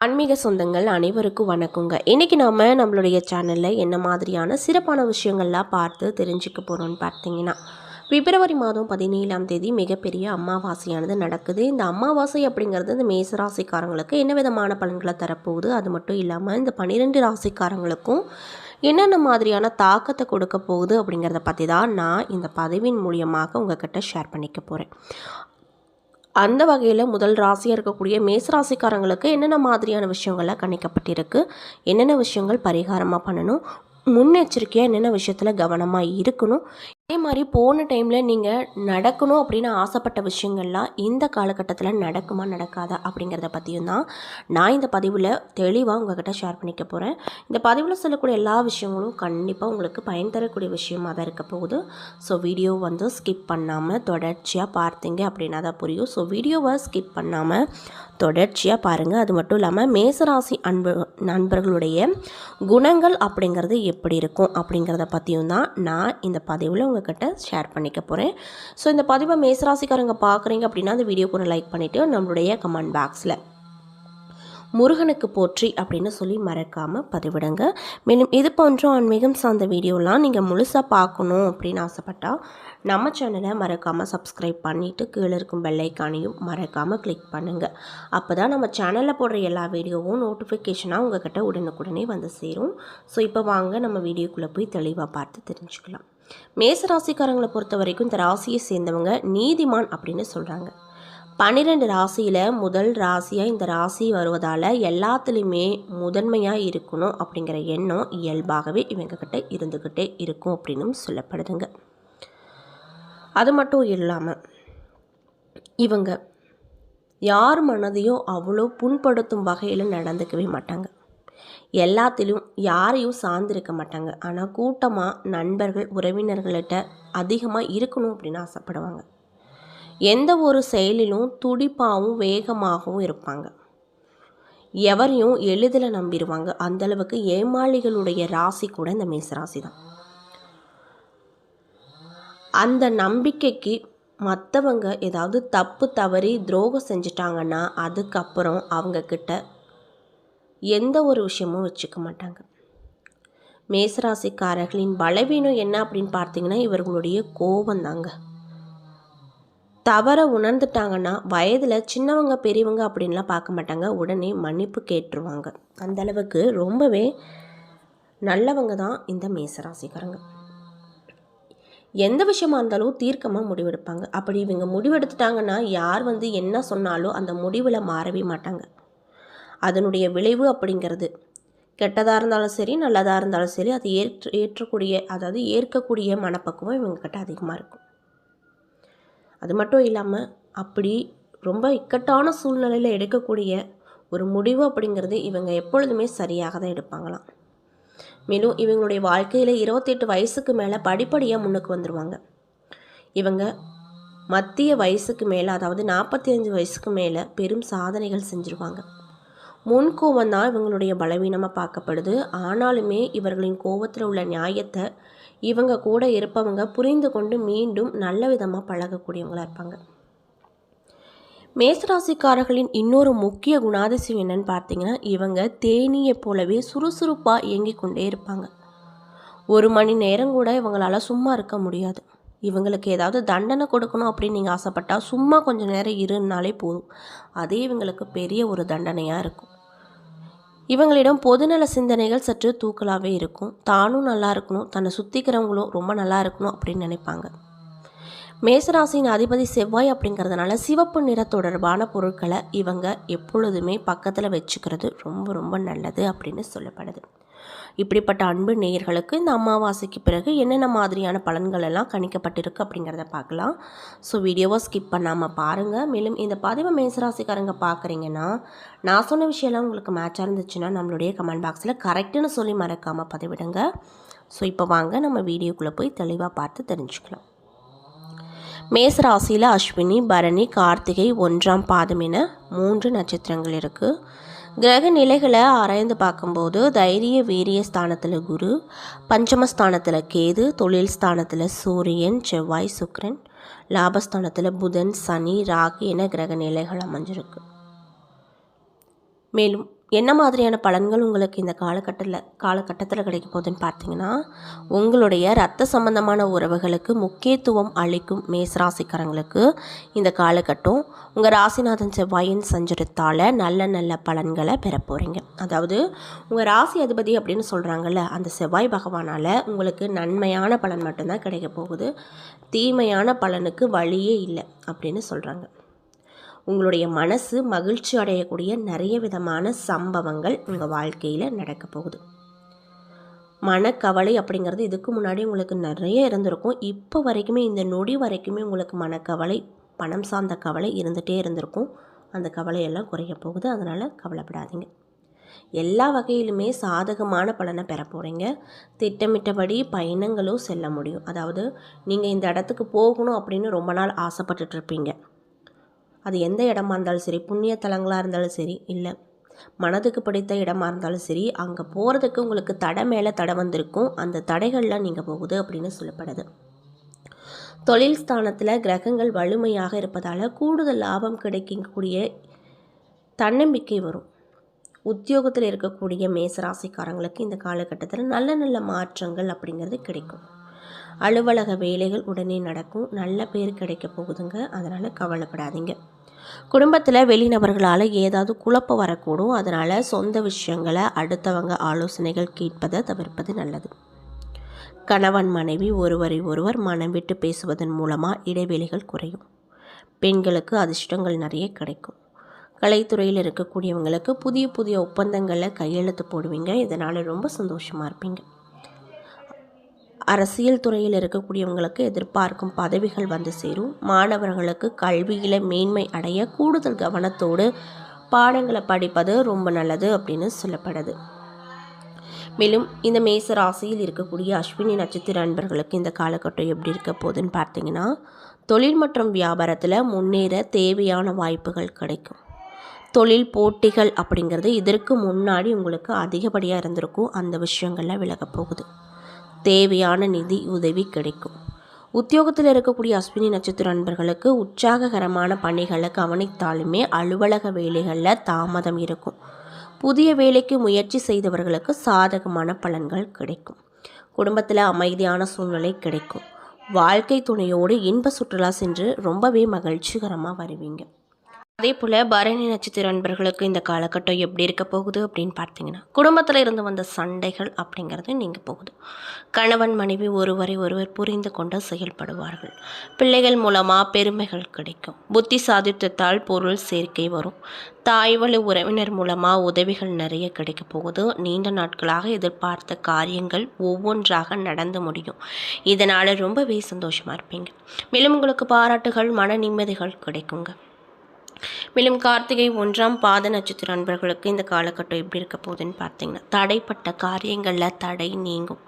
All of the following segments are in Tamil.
ஆன்மீக சொந்தங்கள் அனைவருக்கும் வணக்கங்க. இன்றைக்கி நாம் நம்மளுடைய சேனலில் என்ன மாதிரியான சிறப்பான விஷயங்கள்லாம் பார்த்து தெரிஞ்சுக்க போகிறோம்னு பார்த்தீங்கன்னா பிப்ரவரி மாதம் பதினேழாம் தேதி மிகப்பெரிய அமாவாசையானது நடக்குது. இந்த அமாவாசை அப்படிங்கிறது இந்த மேச ராசிக்காரங்களுக்கு என்ன விதமான பலன்களை தரப்போகுது? அது மட்டும் இல்லாமல் இந்த பன்னிரெண்டு ராசிக்காரங்களுக்கும் என்னென்ன மாதிரியான தாக்கத்தை கொடுக்க போகுது அப்படிங்கிறத பற்றி தான் நான் இந்த பதிவின் மூலியமாக உங்ககிட்ட ஷேர் பண்ணிக்க போகிறேன் அந்த வகையில் முதல் ராசியாக இருக்கக்கூடிய மேசராசிக்காரங்களுக்கு என்னென்ன மாதிரியான விஷயங்கள்லாம் கணிக்கப்பட்டிருக்கு? என்னென்ன விஷயங்கள் பரிகாரமாக பண்ணணும்? முன்னெச்சரிக்கையாக என்னென்ன விஷயத்தில் கவனமாக இருக்கணும்? அதே மாதிரி போன டைமில் நீங்கள் நடக்கணும் அப்படின்னு ஆசைப்பட்ட விஷயங்கள்லாம் இந்த காலகட்டத்தில் நடக்குமா நடக்காதா அப்படிங்கிறத பற்றியும் தான் நான் இந்த பதிவில் தெளிவாக உங்ககிட்ட ஷேர் பண்ணிக்க போகிறேன் இந்த பதிவில் சொல்லக்கூடிய எல்லா விஷயங்களும் கண்டிப்பாக உங்களுக்கு பயன் தரக்கூடிய விஷயமாக தான் இருக்க போகுது. ஸோ வீடியோ வந்து ஸ்கிப் பண்ணாமல் தொடர்ச்சியாக பார்த்தீங்க அப்படின்னா தான் புரியும். ஸோ வீடியோவை ஸ்கிப் பண்ணாமல் தொடர்ச்சியாக பாருங்கள் அது மட்டும் இல்லாமல் மேசராசி அன்பு நண்பர்களுடைய குணங்கள் அப்படிங்கிறது எப்படி இருக்கும் அப்படிங்கிறத பற்றியும் தான் நான் இந்த பதிவில் உங்ககிட்ட ஷேர் பண்ணிக்க போகிறேன் ஸோ இந்த பதிவை மேசராசிக்காரங்க பார்க்குறீங்க அப்படின்னா அந்த வீடியோக்கு ஒரு லைக் பண்ணிவிட்டு நம்மளுடைய கமெண்ட் பாக்ஸில் முருகனுக்கு போற்றி அப்படின்னு சொல்லி மறக்காமல் பதிவிடுங்க. மேலும் இது போன்ற ஆன்மீகம் சார்ந்த வீடியோலாம் நீங்கள் முழுசாக பார்க்கணும் அப்படின்னு ஆசைப்பட்டால் நம்ம சேனலை மறக்காமல் சப்ஸ்கிரைப் பண்ணிவிட்டு கீழே இருக்கும் பெல்லைக்கானையும் மறக்காமல் கிளிக் பண்ணுங்கள் அப்போ தான் நம்ம சேனலில் போடுற எல்லா வீடியோவும் நோட்டிஃபிகேஷனாக உங்ககிட்ட உடனுக்குடனே வந்து சேரும். ஸோ இப்போ வாங்க நம்ம வீடியோக்குள்ளே போய் தெளிவாக பார்த்து தெரிஞ்சுக்கலாம். மேச ராசிக்காரங்களை பொறுத்த வரைக்கும் இந்த ராசியை சேர்ந்தவங்க நீதிமான் அப்படின்னு சொல்கிறாங்க பன்னிரெண்டு ராசியில் முதல் ராசியாக இந்த ராசி வருவதால் எல்லாத்துலேயுமே முதன்மையாக இருக்கணும் அப்படிங்கிற எண்ணம் இயல்பாகவே இவங்கக்கிட்ட இருந்துக்கிட்டே இருக்கும் அப்படின்னும் சொல்லப்படுதுங்க. அது மட்டும் இல்லாமல் இவங்க யார் மனதையும் அவ்வளோ புண்படுத்தும் வகையில் நடந்துக்கவே மாட்டாங்க. எல்லாத்திலும் யாரையும் சார்ந்திருக்க மாட்டாங்க. ஆனால் கூட்டமாக நண்பர்கள் உறவினர்கள்கிட்ட அதிகமாக இருக்கணும் அப்படின்னு ஆசைப்படுவாங்க. எந்த ஒரு செயலிலும் துடிப்பாகவும் வேகமாகவும் இருப்பாங்க. எவரையும் எளிதில் நம்பிடுவாங்க அந்தளவுக்கு ஏமாளிகளுடைய ராசி கூட இந்த மேச ராசி தான். அந்த நம்பிக்கைக்கு மற்றவங்க ஏதாவது தப்பு தவறி துரோகம் செஞ்சிட்டாங்கன்னா அதுக்கப்புறம் அவங்கக்கிட்ட எந்த ஒரு விஷயமும் வச்சுக்க மாட்டாங்க. மேசராசிக்காரர்களின் பலவீனம் என்ன அப்படின்னு பார்த்தீங்கன்னா இவர்களுடைய கோபம் தாங்க தவற உணர்ந்துட்டாங்கன்னா வயதில் சின்னவங்க பெரியவங்க அப்படின்லாம் பார்க்க மாட்டாங்க. உடனே மன்னிப்பு கேட்டுருவாங்க. அந்தளவுக்கு ரொம்பவே நல்லவங்க தான் இந்த மேசராசிக்காரங்க. எந்த விஷயமா இருந்தாலும் தீர்க்கமாக முடிவெடுப்பாங்க. அப்படி இவங்க முடிவெடுத்துட்டாங்கன்னா யார் வந்து என்ன சொன்னாலும் அந்த முடிவில் மாறவே மாட்டாங்க. அதனுடைய விளைவு அப்படிங்கிறது. கெட்டதாக இருந்தாலும் சரி நல்லதாக இருந்தாலும் சரி அது ஏற்று ஏற்றக்கூடிய அதாவது ஏற்கக்கூடிய மனப்பக்குவம் இவங்கக்கிட்ட அதிகமாக இருக்கும். அது மட்டும் இல்லாமல் அப்படி ரொம்ப இக்கட்டான சூழ்நிலையில் எடுக்கக்கூடிய ஒரு முடிவு அப்படிங்கிறது இவங்க எப்பொழுதுமே சரியாக தான் எடுப்பாங்களாம். மேலும் இவங்களுடைய வாழ்க்கையில் இருபத்தெட்டு வயசுக்கு மேலே படிப்படியாக முன்னுக்கு வந்துடுவாங்க இவங்க மத்திய வயசுக்கு மேலே அதாவது நாற்பத்தி அஞ்சு வயசுக்கு மேலே பெரும் சாதனைகள் செஞ்சுருவாங்க. முன் கோவம் தான் இவங்களுடைய பலவீனமாக பார்க்கப்படுது. ஆனாலுமே இவர்களின் கோபத்தில் உள்ள நியாயத்தை இவங்க கூட இருப்பவங்க புரிந்து கொண்டு மீண்டும் நல்ல விதமாக பழகக்கூடியவங்களாக இருப்பாங்க. மேசராசிக்காரர்களின் இன்னொரு முக்கிய குணாதிசயம் என்னன்னு பார்த்தீங்கன்னா இவங்க தேனியை போலவே சுறுசுறுப்பாக இயங்கிக் கொண்டே இருப்பாங்க. ஒரு மணி நேரம் கூட இவங்களால் சும்மா இருக்க முடியாது. இவங்களுக்கு ஏதாவது தண்டனை கொடுக்கணும் அப்படின்னு நீங்கள் ஆசைப்பட்டால் சும்மா கொஞ்சம் நேரம் இருன்னாலே போதும். அதே இவங்களுக்கு பெரிய ஒரு தண்டனையாக இருக்கும். இவங்களிடம் பொதுநல சிந்தனைகள் சற்று தூக்கலாகவே இருக்கும். தானும் நல்லா இருக்கணும் தன்னை சுற்றிக்கிறவங்களும் ரொம்ப நல்லா இருக்கணும் அப்படின்னு நினைப்பாங்க. மேசராசியின் அதிபதி செவ்வாய் அப்படிங்கிறதுனால சிவப்பு நிற தொடர்பான பொருட்களை இவங்க எப்பொழுதுமே பக்கத்தில் வச்சுக்கிறது ரொம்ப ரொம்ப நல்லது அப்படின்னு சொல்லப்படுது. இப்படிப்பட்ட அன்பு நேயர்களுக்கு இந்த அமாவாசைக்கு பிறகு என்னென்ன மாதிரியான பலன்கள் எல்லாம் கணிக்கப்பட்டிருக்கு அப்படிங்கிறத பார்க்கலாம். ஸோ வீடியோவை ஸ்கிப் பண்ணாமல் பாருங்கள் மேலும் இந்த பதிவை மேசராசிக்காரங்க பார்க்குறீங்கன்னா நான் சொன்ன விஷயம்லாம் உங்களுக்கு மேட்சாக இருந்துச்சுன்னா நம்மளுடைய கமெண்ட் பாக்ஸில் கரெக்டுன்னு சொல்லி மறக்காமல் பதிவிடுங்க. ஸோ இப்போ வாங்க நம்ம வீடியோக்குள்ளே போய் தெளிவாக பார்த்து தெரிஞ்சுக்கலாம். மேசராசியில் அஸ்வினி பரணி கார்த்திகை ஒன்றாம் பாதம் என மூன்று நட்சத்திரங்கள் இருக்குது கிரக நிலைகளை ஆராய்ந்து பார்க்கும்போது தைரிய வீரிய ஸ்தானத்தில் குரு பஞ்சமஸ்தானத்தில் கேது தொழில் ஸ்தானத்தில் சூரியன் செவ்வாய் சுக்ரன் லாபஸ்தானத்தில் புதன் சனி ராகு என கிரக நிலைகள் அமைஞ்சிருக்கு. மேலும் என்ன மாதிரியான பலன்கள் உங்களுக்கு இந்த காலகட்டத்தில் காலகட்டத்தில் கிடைக்க போகுதுன்னு பார்த்தீங்கன்னா உங்களுடைய ரத்த சம்பந்தமான உறவுகளுக்கு முக்கியத்துவம் அளிக்கும் மேசராசிக்காரங்களுக்கு இந்த காலகட்டம் உங்கள் ராசிநாதன் செவ்வாயின் சஞ்சரத்தால் நல்ல நல்ல பலன்களை பெற போகிறீங்க அதாவது உங்கள் ராசி அதிபதி அப்படின்னு சொல்கிறாங்கல்ல அந்த செவ்வாய் பகவானால் உங்களுக்கு நன்மையான பலன் மட்டும்தான் கிடைக்க போகுது. தீமையான பலனுக்கு வழியே இல்லை அப்படின்னு சொல்கிறாங்க உங்களுடைய மனசு மகிழ்ச்சி அடையக்கூடிய நிறைய விதமான சம்பவங்கள் உங்கள் வாழ்க்கையில் நடக்க போகுது. மனக்கவலை அப்படிங்கிறது இதுக்கு முன்னாடி உங்களுக்கு நிறைய இருந்திருக்கும். இப்போ வரைக்குமே இந்த நொடி வரைக்குமே உங்களுக்கு மனக்கவலை பணம் சார்ந்த கவலை இருந்துகிட்டே இருந்திருக்கும். அந்த கவலையெல்லாம் குறைய போகுது. அதனால் கவலைப்படாதீங்க. எல்லா வகையிலுமே சாதகமான பலனை பெற போகிறீங்க திட்டமிட்டபடி பயணங்களும் செல்ல முடியும். அதாவது நீங்கள் இந்த இடத்துக்கு போகணும் அப்படின்னு ரொம்ப நாள் ஆசைப்பட்டுட்டு இருப்பீங்க. அது எந்த இடமா இருந்தாலும் சரி புண்ணிய தலங்களாக இருந்தாலும் சரி இல்லை. மனதுக்கு பிடித்த இடமா இருந்தாலும் சரி அங்கே போகிறதுக்கு உங்களுக்கு தடை மேலே தடை வந்திருக்கும். அந்த தடைகள்லாம் நீங்கள் போகுது அப்படின்னு சொல்லப்படுது. தொழில் ஸ்தானத்தில் கிரகங்கள் வலிமையாக இருப்பதால் கூடுதல் லாபம் கிடைக்கக்கூடிய தன்னம்பிக்கை வரும். உத்தியோகத்தில் இருக்கக்கூடிய மேசராசிக்காரங்களுக்கு இந்த காலகட்டத்தில் நல்ல நல்ல மாற்றங்கள் அப்படிங்கிறது கிடைக்கும். அலுவலக வேலைகள் உடனே நடக்கும். நல்ல பேர் கிடைக்க போகுதுங்க. அதனால் கவலைப்படாதீங்க. குடும்பத்தில் வெளிநபர்களால் ஏதாவது குழப்பம் வரக்கூடும். அதனால் சொந்த விஷயங்களை அடுத்தவங்க ஆலோசனைகள் கேட்பதை தவிர்ப்பது நல்லது. கணவன் மனைவி ஒருவரை ஒருவர் மனம் விட்டு பேசுவதன் மூலமாக இடைவெளிகள் குறையும். பெண்களுக்கு அதிர்ஷ்டங்கள் நிறைய கிடைக்கும். கலைத்துறையில் இருக்கக்கூடியவங்களுக்கு புதிய புதிய ஒப்பந்தங்களில் கையெழுத்து போடுவீங்க. இதனால் ரொம்ப சந்தோஷமாக இருப்பீங்க. அரசியல் துறையில் இருக்கக்கூடியவங்களுக்கு எதிர்பார்க்கும் பதவிகள் வந்து சேரும். மாணவர்களுக்கு கல்வியில் மேன்மை அடைய கூடுதல் கவனத்தோடு பாடங்களை படிப்பது ரொம்ப நல்லது அப்படின்னு சொல்லப்படுது. மேலும் இந்த மேச ராசியில் இருக்கக்கூடிய அஸ்வினி நட்சத்திர அன்பர்களுக்கு இந்த காலகட்டம் எப்படி இருக்க போகுதுன்னு பார்த்தீங்கன்னா தொழில் மற்றும் வியாபாரத்தில் முன்னேற தேவையான வாய்ப்புகள் கிடைக்கும். தொழில் போட்டிகள் அப்படிங்கிறது இதற்கு முன்னாடி உங்களுக்கு அதிகப்படியாக இருந்திருக்கும். அந்த விஷயங்களில் விலகப் போகுது. தேவையான நிதி உதவி கிடைக்கும். உத்தியோகத்தில் இருக்கக்கூடிய அஸ்வினி நட்சத்திர நண்பர்களுக்கு உற்சாககரமான பணிகளை கவனித்தாலுமே அலுவலக வேலைகளில் தாமதம் இருக்கும். புதிய வேலைக்கு முயற்சி செய்தவர்களுக்கு சாதகமான பலன்கள் கிடைக்கும். குடும்பத்தில் அமைதியான சூழ்நிலை கிடைக்கும். வாழ்க்கை துணையோடு இன்ப சுற்றுலா சென்று ரொம்பவே மகிழ்ச்சிகரமாக வருவீங்க. அதே போல் பரணி நட்சத்திர நண்பர்களுக்கு இந்த காலகட்டம் எப்படி இருக்க போகுது அப்படின்னு பார்த்தீங்கன்னா குடும்பத்தில் இருந்து வந்த சண்டைகள் அப்படிங்கிறது நீங்கள் போகுது. கணவன் மனைவி ஒருவரை ஒருவர் புரிந்து கொண்டு செயல்படுவார்கள். பிள்ளைகள் மூலமாக பெருமைகள் கிடைக்கும். புத்தி சாதித்தத்தால் பொருள் சேர்க்கை வரும். தாய்வழி உறவினர் மூலமாக உதவிகள் நிறைய கிடைக்க போகுது. நீண்ட நாட்களாக எதிர்பார்த்த காரியங்கள் ஒவ்வொன்றாக நடந்து முடியும். இதனால் ரொம்பவே சந்தோஷமாக இருப்பீங்க. மேலும் உங்களுக்கு பாராட்டுகள் மன நிம்மதிகள் கிடைக்குங்க. மேலும் கார்த்திகை ஒன்றாம் பாத நட்சத்திர அன்பர்களுக்கு இந்த காலகட்டம் எப்படி இருக்க போகுதுன்னு பார்த்தீங்கன்னா தடைப்பட்ட காரியங்களில் தடை நீங்கும்.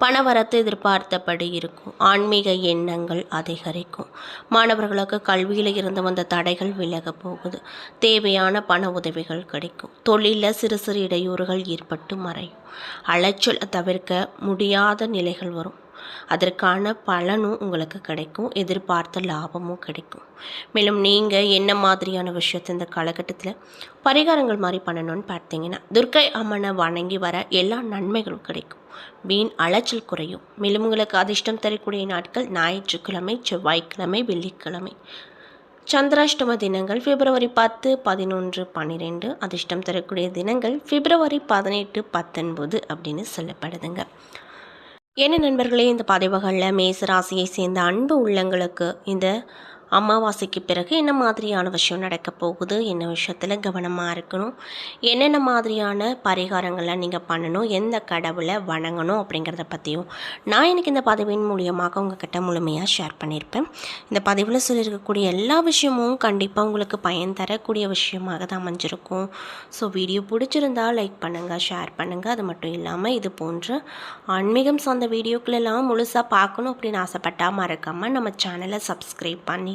பணவரத்து எதிர்பார்த்தபடி இருக்கும். ஆன்மீக எண்ணங்கள் அதிகரிக்கும். மாணவர்களுக்கு கல்வியில் இருந்து வந்த தடைகள் விலக போகுது. தேவையான பண உதவிகள் கிடைக்கும். தொழிலில் சிறு சிறு இடையூறுகள் ஏற்பட்டு மறையும். அலைச்சல் தவிர்க்க முடியாத நிலைகள் வரும். அதற்கான பலனும் உங்களுக்கு கிடைக்கும் எதிர்பார்த்த லாபமும் கிடைக்கும். மேலும் நீங்கள் என்ன மாதிரியான விஷயத்தை இந்த காலகட்டத்தில் பரிகாரங்கள் மாதிரி பண்ணணும்னு பார்த்தீங்கன்னா துர்க்கை அம்மனை வணங்கி வர எல்லா நன்மைகளும் கிடைக்கும். வீண் அலைச்சல் குறையும். மேலும் உங்களுக்கு அதிர்ஷ்டம் தரக்கூடிய நாட்கள் ஞாயிற்றுக்கிழமை செவ்வாய்க்கிழமை வெள்ளிக்கிழமை. சந்திராஷ்டம தினங்கள் பிப்ரவரி பத்து பதினொன்று பன்னிரெண்டு. அதிர்ஷ்டம் தரக்கூடிய தினங்கள் பிப்ரவரி பதினெட்டு பத்தொன்பது அப்படின்னு சொல்லப்படுதுங்க. என்ன நண்பர்களே இந்த பதிவுகளில் மேச ராசியை சேர்ந்த அன்பு உள்ளங்களுக்கு இந்த அமாவாசைக்கு பிறகு என்ன மாதிரியான விஷயம் நடக்க போகுது என்ன விஷயத்தில் கவனமாக இருக்கணும் என்னென்ன மாதிரியான பரிகாரங்கள்லாம் நீங்கள் பண்ணணும் எந்த கடவுளை வணங்கணும் அப்படிங்கிறத பற்றியும் நான் எனக்கு இந்த பதிவின் மூலியமாக உங்ககிட்ட முழுமையாக ஷேர் பண்ணியிருப்பேன். இந்த பதிவில் சொல்லியிருக்கக்கூடிய எல்லா விஷயமும் கண்டிப்பாக உங்களுக்கு பயன் தரக்கூடிய விஷயமாக தான் அமைஞ்சிருக்கும். ஸோ வீடியோ பிடிச்சிருந்தால் லைக் பண்ணுங்கள் ஷேர் பண்ணுங்கள் அது மட்டும் இல்லாமல் இது போன்ற ஆன்மீகம் சார்ந்த வீடியோக்களெல்லாம் முழுசாக பார்க்கணும் அப்படின்னு ஆசைப்பட்டால் மறக்காமல் நம்ம சேனலை சப்ஸ்கிரைப் பண்ணி